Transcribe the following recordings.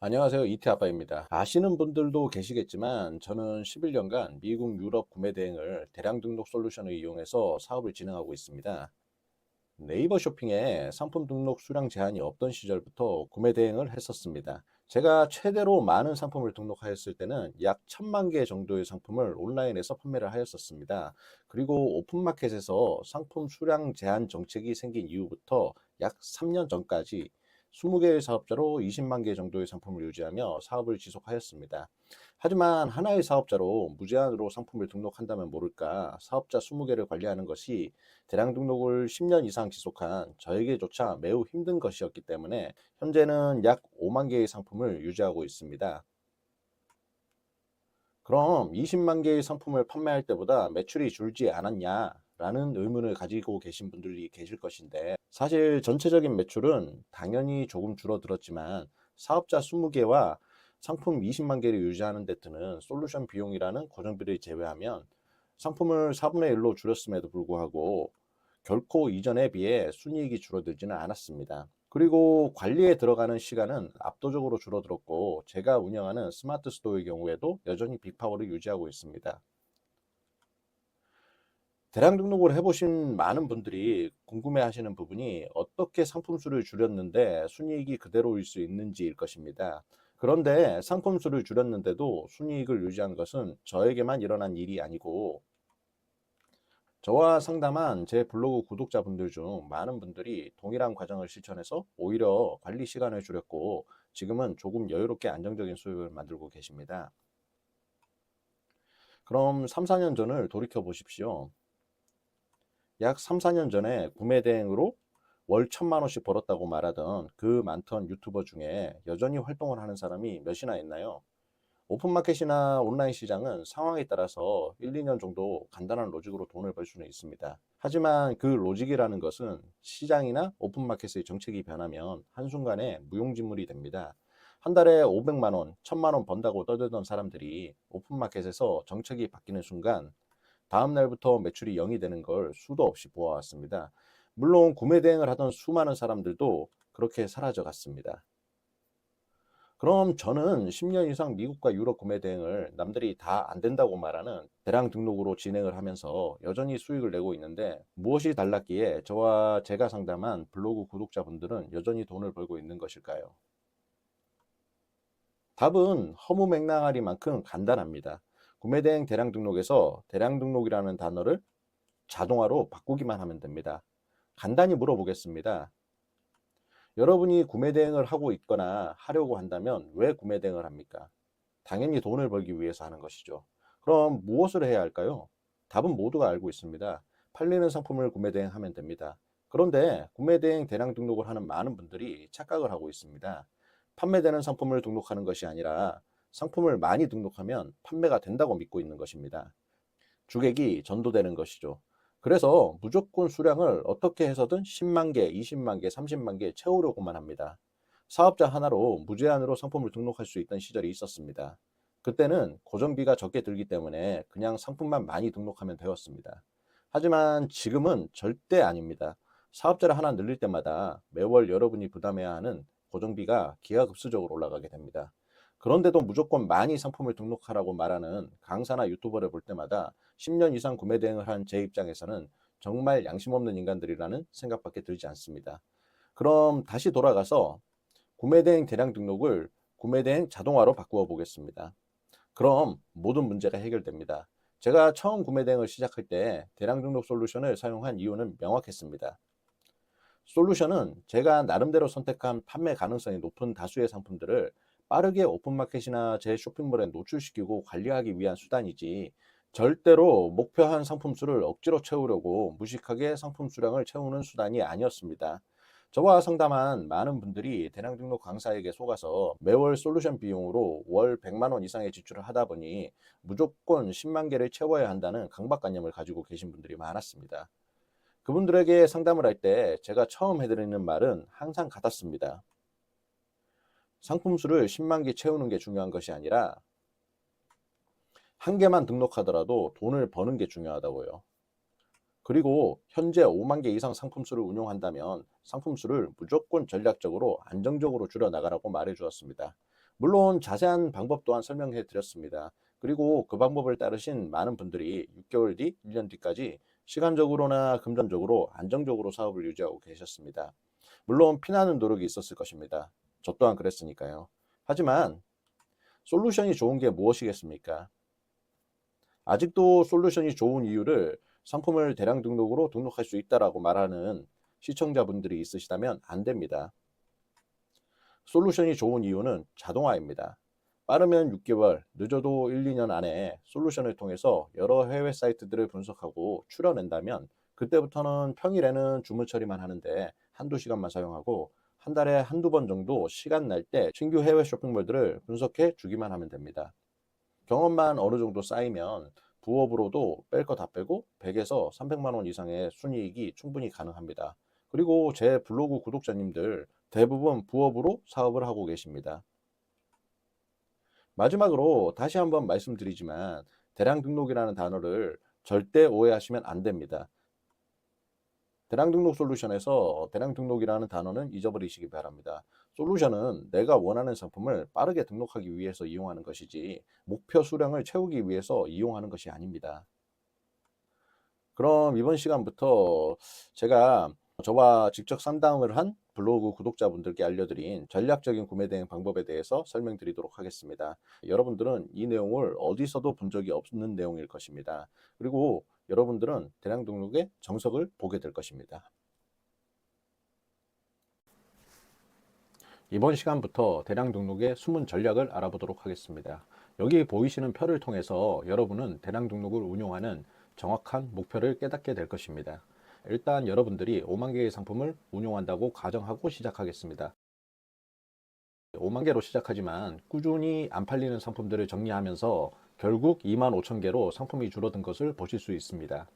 안녕하세요. 이태 아빠입니다. 아시는 분들도 계시겠지만 저는 11년간 미국 유럽 구매 대행을 대량 등록 솔루션을 이용해서 사업을 진행하고 있습니다. 네이버 쇼핑에 상품 등록 수량 제한이 없던 시절부터 구매 대행을 했었습니다. 제가 최대로 많은 상품을 등록하였을 때는 약 천만 개 정도의 상품을 온라인에서 판매를 하였었습니다. 그리고 오픈마켓에서 상품 수량 제한 정책이 생긴 이후부터 약 3년 전까지 20개의 사업자로 20만 개 정도의 상품을 유지하며 사업을 지속하였습니다. 하지만 하나의 사업자로 무제한으로 상품을 등록한다면 모를까 사업자 20개를 관리하는 것이 대량 등록을 10년 이상 지속한 저에게조차 매우 힘든 것이었기 때문에 현재는 약 5만 개의 상품을 유지하고 있습니다. 그럼 20만 개의 상품을 판매할 때보다 매출이 줄지 않았냐? 라는 의문을 가지고 계신 분들이 계실 것인데 사실 전체적인 매출은 당연히 조금 줄어들었지만 사업자 20개와 상품 20만 개를 유지하는 데 드는 솔루션 비용이라는 고정비를 제외하면 상품을 4분의 1로 줄였음에도 불구하고 결코 이전에 비해 순이익이 줄어들지는 않았습니다. 그리고 관리에 들어가는 시간은 압도적으로 줄어들었고 제가 운영하는 스마트 스토어의 경우에도 여전히 빅파워를 유지하고 있습니다. 대량 등록을 해보신 많은 분들이 궁금해 하시는 부분이 어떻게 상품 수를 줄였는데 순이익이 그대로일 수 있는지일 것입니다. 그런데 상품 수를 줄였는데도 순이익을 유지한 것은 저에게만 일어난 일이 아니고 저와 상담한 제 블로그 구독자분들 중 많은 분들이 동일한 과정을 실천해서 오히려 관리 시간을 줄였고 지금은 조금 여유롭게 안정적인 수익을 만들고 계십니다. 그럼 3, 4년 전을 돌이켜 보십시오. 약 3, 4년 전에 구매 대행으로 월 천만 원씩 벌었다고 말하던 그 많던 유튜버 중에 여전히 활동을 하는 사람이 몇이나 있나요? 오픈마켓이나 온라인 시장은 상황에 따라서 1, 2년 정도 간단한 로직으로 돈을 벌 수는 있습니다. 하지만 그 로직이라는 것은 시장이나 오픈마켓의 정책이 변하면 한순간에 무용지물이 됩니다. 한 달에 500만 원, 1000만 원 번다고 떠들던 사람들이 오픈마켓에서 정책이 바뀌는 순간 다음 날부터 매출이 0이 되는 걸 수도 없이 보아왔습니다. 물론 구매 대행을 하던 수많은 사람들도 그렇게 사라져 갔습니다. 그럼 저는 10년 이상 미국과 유럽 구매 대행을 남들이 다 안 된다고 말하는 대량 등록으로 진행을 하면서 여전히 수익을 내고 있는데 무엇이 달랐기에 저와 제가 상담한 블로그 구독자분들은 여전히 돈을 벌고 있는 것일까요? 답은 허무맹랑하리만큼 간단합니다. 구매대행 대량 등록에서 대량 등록이라는 단어를 자동화로 바꾸기만 하면 됩니다. 간단히 물어보겠습니다. 여러분이 구매 대행을 하고 있거나 하려고 한다면 왜 구매 대행을 합니까? 당연히 돈을 벌기 위해서 하는 것이죠. 그럼 무엇을 해야 할까요? 답은 모두가 알고 있습니다. 팔리는 상품을 구매 대행하면 됩니다. 그런데 구매 대행 대량 등록을 하는 많은 분들이 착각을 하고 있습니다. 판매되는 상품을 등록하는 것이 아니라 상품을 많이 등록하면 판매가 된다고 믿고 있는 것입니다. 주객이 전도되는 것이죠. 그래서 무조건 수량을 어떻게 해서든 10만 개, 20만 개, 30만 개 채우려고만 합니다. 사업자 하나로 무제한으로 상품을 등록할 수 있던 시절이 있었습니다. 그때는 고정비가 적게 들기 때문에 그냥 상품만 많이 등록하면 되었습니다. 하지만 지금은 절대 아닙니다. 사업자를 하나 늘릴 때마다 매월 여러분이 부담해야 하는 고정비가 기하급수적으로 올라가게 됩니다. 그런데도 무조건 많이 상품을 등록하라고 말하는 강사나 유튜버를 볼 때마다 10년 이상 구매 대행을 한 제 입장에서는 정말 양심 없는 인간들이라는 생각밖에 들지 않습니다. 그럼 다시 돌아가서 구매 대행 대량 등록을 구매 대행 자동화로 바꾸어 보겠습니다. 그럼 모든 문제가 해결됩니다. 제가 처음 구매 대행을 시작할 때 대량 등록 솔루션을 사용한 이유는 명확했습니다. 솔루션은 제가 나름대로 선택한 판매 가능성이 높은 다수의 상품들을 빠르게 오픈마켓이나 제 쇼핑몰에 노출시키고 관리하기 위한 수단이지 절대로 목표한 상품 수를 억지로 채우려고 무식하게 상품 수량을 채우는 수단이 아니었습니다. 저와 상담한 많은 분들이 대량 등록 강사에게 속아서 매월 솔루션 비용으로 월 100만 원 이상의 지출을 하다 보니 무조건 10만 개를 채워야 한다는 강박관념을 가지고 계신 분들이 많았습니다. 그분들에게 상담을 할 때 제가 처음 해드리는 말은 항상 같았습니다. 상품 수를 10만 개 채우는 게 중요한 것이 아니라 한 개만 등록하더라도 돈을 버는 게 중요하다고요. 그리고 현재 5만 개 이상 상품 수를 운용한다면 상품 수를 무조건 전략적으로 안정적으로 줄여 나가라고 말해 주었습니다. 물론 자세한 방법 또한 설명해 드렸습니다. 그리고 그 방법을 따르신 많은 분들이 6개월 뒤, 1년 뒤까지 시간적으로나 금전적으로 안정적으로 사업을 유지하고 계셨습니다. 물론 피나는 노력이 있었을 것입니다. 저 또한 그랬으니까요. 하지만 솔루션이 좋은 게 무엇이겠습니까? 아직도 솔루션이 좋은 이유를 상품을 대량 등록으로 등록할 수 있다라고 말하는 시청자분들이 있으시다면 안 됩니다. 솔루션이 좋은 이유는 자동화입니다. 빠르면 6개월, 늦어도 1, 2년 안에 솔루션을 통해서 여러 해외 사이트들을 분석하고 추려낸다면 그때부터는 평일에는 주문 처리만 하는데 한두 시간만 사용하고 한 달에 한두 번 정도 시간 날 때 신규 해외 쇼핑몰들을 분석해 주기만 하면 됩니다. 경험만 어느 정도 쌓이면 부업으로도 뺄 거 다 빼고 100에서 300만 원 이상의 순이익이 충분히 가능합니다. 그리고 제 블로그 구독자님들 대부분 부업으로 사업을 하고 계십니다. 마지막으로 다시 한번 말씀드리지만 대량 등록이라는 단어를 절대 오해하시면 안 됩니다. 대량 등록 솔루션에서 대량 등록이라는 단어는 잊어버리시기 바랍니다. 솔루션은 내가 원하는 상품을 빠르게 등록하기 위해서 이용하는 것이지 목표 수량을 채우기 위해서 이용하는 것이 아닙니다. 그럼 이번 시간부터 제가 저와 직접 상담을 한 블로그 구독자분들께 알려드린 전략적인 구매 대행 방법에 대해서 설명드리도록 하겠습니다. 여러분들은 이 내용을 어디서도 본 적이 없는 내용일 것입니다. 그리고 여러분들은 대량 등록의 정석을 보게 될 것입니다. 이번 시간부터 대량 등록의 숨은 전략을 알아보도록 하겠습니다. 여기 보이시는 표를 통해서 여러분은 대량 등록을 운용하는 정확한 목표를 깨닫게 될 것입니다. 일단 여러분들이 5만 개의 상품을 운용한다고 가정하고 시작하겠습니다. 5만 개로 시작하지만 꾸준히 안 팔리는 상품들을 정리하면서 결국 2만 5천 개로 상품이 줄어든 것을 보실 수 있습니다.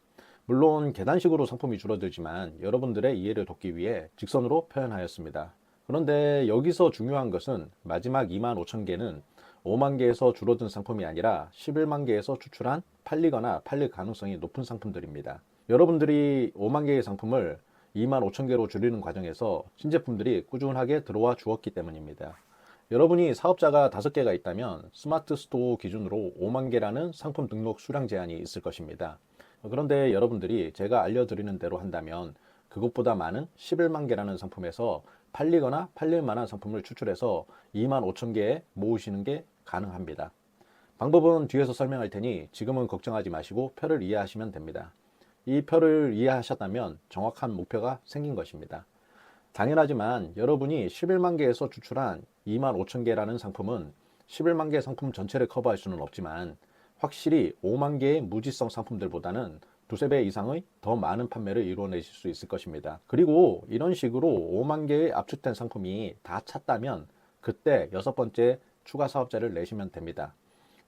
물론 계단식으로 상품이 줄어들지만 여러분들의 이해를 돕기 위해 직선으로 표현하였습니다. 그런데 여기서 중요한 것은 마지막 2만 5천 개는 5만 개에서 줄어든 상품이 아니라 11만 개에서 추출한 팔리거나 팔릴 가능성이 높은 상품들입니다. 여러분들이 5만 개의 상품을 2만 5천 개로 줄이는 과정에서 신제품들이 꾸준하게 들어와 주었기 때문입니다. 여러분이 사업자가 5개가 있다면 스마트 스토어 기준으로 5만 개라는 상품 등록 수량 제한이 있을 것입니다. 그런데 여러분들이 제가 알려드리는 대로 한다면 그것보다 많은 11만 개라는 상품에서 팔리거나 팔릴 만한 상품을 추출해서 2만 5천 개에 모으시는 게 가능합니다. 방법은 뒤에서 설명할 테니 지금은 걱정하지 마시고 표를 이해하시면 됩니다. 이 표를 이해하셨다면 정확한 목표가 생긴 것입니다. 당연하지만 여러분이 11만 개에서 추출한 2만 5천 개라는 상품은 11만 개 상품 전체를 커버할 수는 없지만 확실히 5만 개의 무지성 상품들보다는 두세 배 이상의 더 많은 판매를 이루어내실 수 있을 것입니다. 그리고 이런 식으로 5만 개의 압축된 상품이 다 찼다면 그때 여섯 번째 추가 사업자를 내시면 됩니다.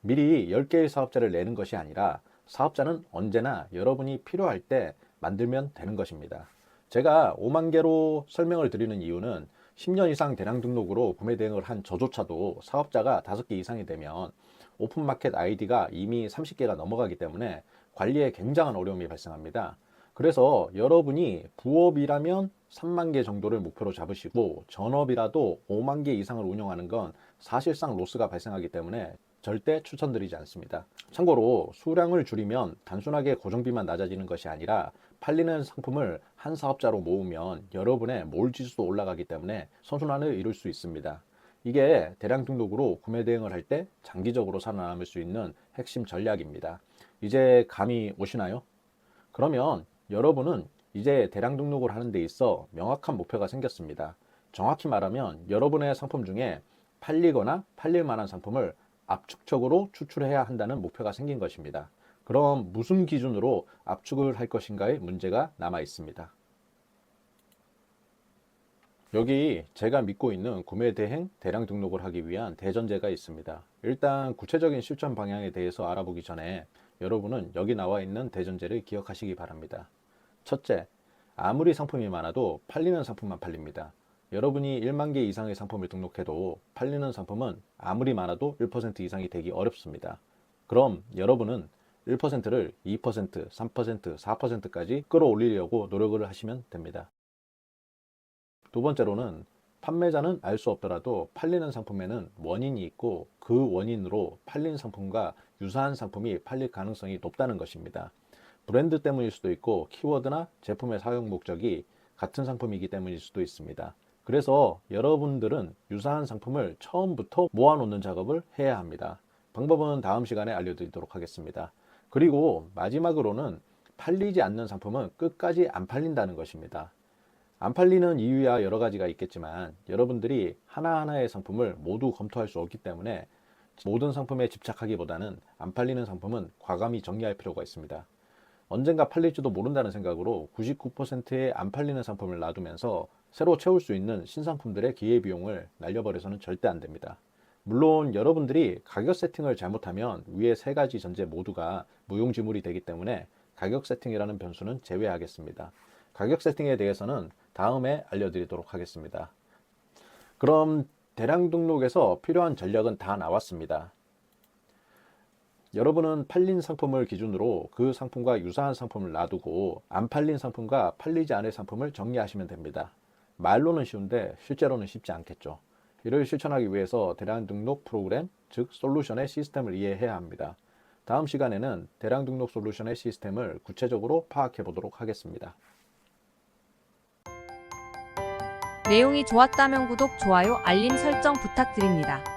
미리 10개의 사업자를 내는 것이 아니라 사업자는 언제나 여러분이 필요할 때 만들면 되는 것입니다. 제가 5만 개로 설명을 드리는 이유는 10년 이상 대량 등록으로 구매 대행을 한 저조차도 사업자가 5개 이상이 되면 오픈마켓 아이디가 이미 30개가 넘어가기 때문에 관리에 굉장한 어려움이 발생합니다. 그래서 여러분이 부업이라면 3만 개 정도를 목표로 잡으시고 전업이라도 5만 개 이상을 운영하는 건 사실상 로스가 발생하기 때문에 절대 추천드리지 않습니다. 참고로 수량을 줄이면 단순하게 고정비만 낮아지는 것이 아니라 팔리는 상품을 한 사업자로 모으면 여러분의 몰 지수도 올라가기 때문에 선순환을 이룰 수 있습니다. 이게 대량 등록으로 구매 대행을 할 때 장기적으로 살아남을 수 있는 핵심 전략입니다. 이제 감이 오시나요? 그러면 여러분은 이제 대량 등록을 하는 데 있어 명확한 목표가 생겼습니다. 정확히 말하면 여러분의 상품 중에 팔리거나 팔릴 만한 상품을 압축적으로 추출해야 한다는 목표가 생긴 것입니다. 그럼 무슨 기준으로 압축을 할 것인가의 문제가 남아 있습니다. 여기 제가 믿고 있는 구매 대행 대량 등록을 하기 위한 대전제가 있습니다. 일단 구체적인 실천 방향에 대해서 알아보기 전에 여러분은 여기 나와 있는 대전제를 기억하시기 바랍니다. 첫째, 아무리 상품이 많아도 팔리는 상품만 팔립니다. 여러분이 1만 개 이상의 상품을 등록해도 팔리는 상품은 아무리 많아도 1% 이상이 되기 어렵습니다. 그럼 여러분은 1%를 2%, 3%, 4%까지 끌어올리려고 노력을 하시면 됩니다. 두 번째로는 판매자는 알 수 없더라도 팔리는 상품에는 원인이 있고 그 원인으로 팔린 상품과 유사한 상품이 팔릴 가능성이 높다는 것입니다. 브랜드 때문일 수도 있고 키워드나 제품의 사용 목적이 같은 상품이기 때문일 수도 있습니다. 그래서 여러분들은 유사한 상품을 처음부터 모아놓는 작업을 해야 합니다. 방법은 다음 시간에 알려드리도록 하겠습니다. 그리고 마지막으로는 팔리지 않는 상품은 끝까지 안 팔린다는 것입니다. 안 팔리는 이유야 여러 가지가 있겠지만 여러분들이 하나하나의 상품을 모두 검토할 수 없기 때문에 모든 상품에 집착하기보다는 안 팔리는 상품은 과감히 정리할 필요가 있습니다. 언젠가 팔릴지도 모른다는 생각으로 99%의 안 팔리는 상품을 놔두면서 새로 채울 수 있는 신상품들의 기회비용을 날려버려서는 절대 안 됩니다. 물론 여러분들이 가격 세팅을 잘못하면 위의 세 가지 전제 모두가 무용지물이 되기 때문에 가격 세팅이라는 변수는 제외하겠습니다. 가격 세팅에 대해서는 다음에 알려드리도록 하겠습니다. 그럼 대량 등록에서 필요한 전략은 다 나왔습니다. 여러분은 팔린 상품을 기준으로 그 상품과 유사한 상품을 놔두고 안 팔린 상품과 팔리지 않을 상품을 정리하시면 됩니다. 말로는 쉬운데 실제로는 쉽지 않겠죠. 이를 실천하기 위해서 대량 등록 프로그램, 즉 솔루션의 시스템을 이해해야 합니다. 다음 시간에는 대량 등록 솔루션의 시스템을 구체적으로 파악해 보도록 하겠습니다. 내용이 좋았다면 구독, 좋아요, 알림 설정 부탁드립니다.